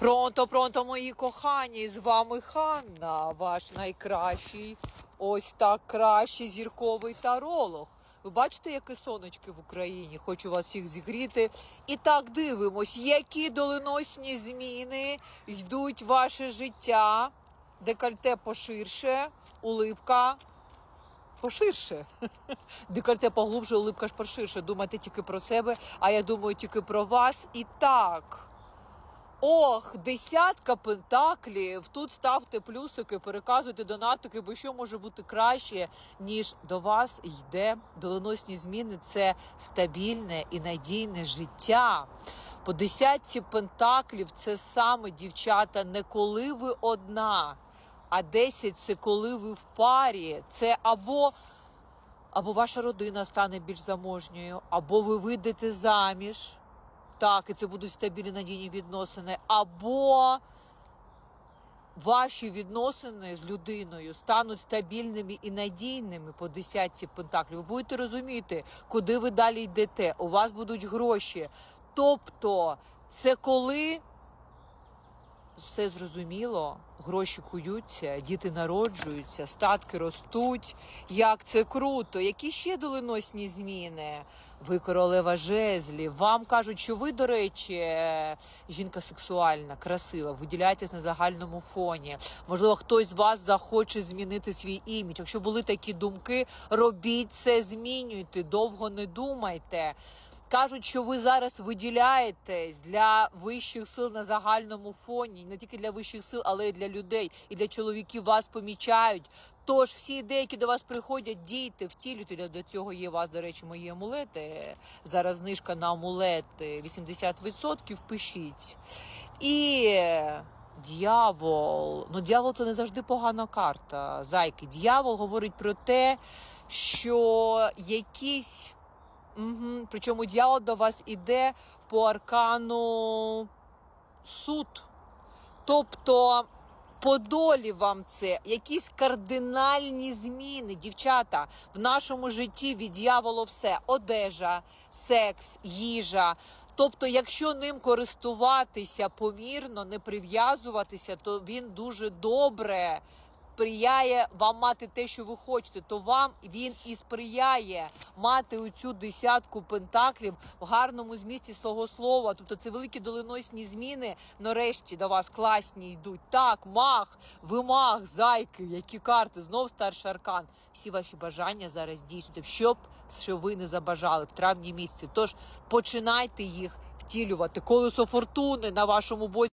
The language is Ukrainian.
Пронто, пронто, мої кохані, з вами Ханна, ваш найкращий, ось так кращий зірковий таролог. Ви бачите, яке сонечки в Україні? Хочу вас всіх зігріти. І так дивимось, які доленосні зміни йдуть в ваше життя. Декольте поширше, улипка поширше. Декольте поглубже, улипка ж поширше. Думайте тільки про себе, а я думаю тільки про вас. І так. Ох, десятка пентаклів. Тут ставте плюсики, переказуйте донатики, бо що може бути краще, ніж до вас йде доленосні зміни. Це стабільне і надійне життя. По десятці пентаклів це саме дівчата, не коли ви одна, а 10 це коли ви в парі. Це або або ваша родина стане більш заможньою, або ви вийдете заміж. Так, і це будуть стабільні надійні відносини, або ваші відносини з людиною стануть стабільними і надійними по десятці пентаклів. Ви будете розуміти, куди ви далі йдете. У вас будуть гроші. Тобто, це коли все зрозуміло, гроші куються, діти народжуються, статки ростуть. Як це круто! Які ще доленосні зміни? Ви королева жезлів. Вам кажуть, що ви, до речі, жінка сексуальна, красива, виділяєтесь на загальному фоні. Можливо, хтось з вас захоче змінити свій імідж. Якщо були такі думки, робіть це, змінюйте, довго не думайте. Кажуть, що ви зараз виділяєтесь для вищих сил на загальному фоні, не тільки для вищих сил, але й для людей і для чоловіків вас помічають. Тож всі ідеї, які до вас приходять, дійте, втілюйте. До цього є у вас, до речі, мої амулети. Зараз знижка на амулети 80%. Пишіть. І дьявол. Ну, дьявол це не завжди погана карта. Зайки. Дьявол говорить про те, що якісь. Угу. Причому дьявол до вас іде по аркану суд. Тобто по долі вам це якісь кардинальні зміни, дівчата, в нашому житті від дьяволу все: одежа, секс, їжа. Тобто, якщо ним користуватися помірно, не прив'язуватися, то він дуже добре сприяє вам мати те, що ви хочете, то вам він і сприяє мати оцю десятку пентаклів в гарному змісті свого слова. Тобто це великі доленосні зміни. Нарешті до вас класні йдуть. Так, мах, ви мах, зайки, які карти, знов старший аркан. Всі ваші бажання зараз дійснюйте, щоб що ви не забажали в травні місяці. Тож починайте їх втілювати. Колесо фортуни на вашому боці.